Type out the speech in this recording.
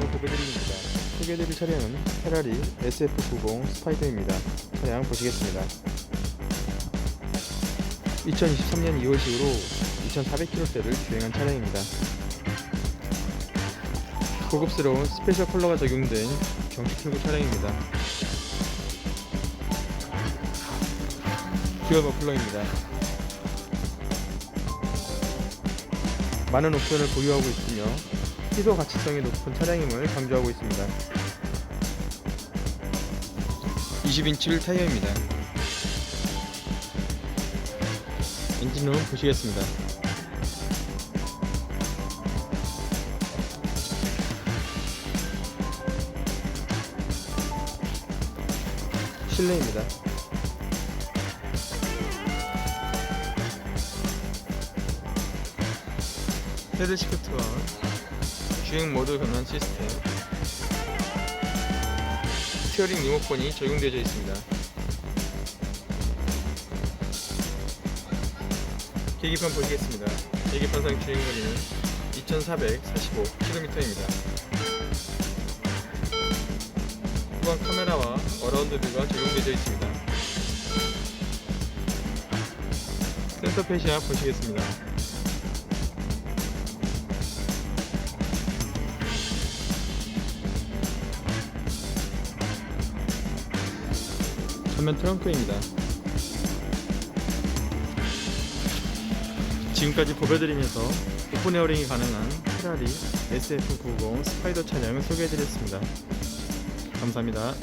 보배드립니다. 소개해드릴 차량은 페라리 SF90 스파이더입니다. 차량 보시겠습니다. 2023년 2월식으로 2,400km대를 주행한 차량입니다. 고급스러운 스페셜 컬러가 적용된 정식 출고 차량입니다. 듀얼 머플러입니다. 많은 옵션을 보유하고 있으며 희소 가치성이 높은 차량임을 강조하고 있습니다. 20인치 휠 타이어입니다. 엔진룸 보시겠습니다. 실내입니다. 헤드 시프트와 주행 모드 변환 시스템 스티어링 리모컨이 적용되어 있습니다. 계기판 보시겠습니다. 계기판상 주행거리는 2445km입니다. 후방 카메라와 어라운드 뷰가 적용되어 있습니다. 센터 페시아 보시겠습니다. 전면 트렁크입니다. 지금까지 보여드리면서 오픈 에어링이 가능한 페라리 SF90 스파이더 차량을 소개해드렸습니다. 감사합니다.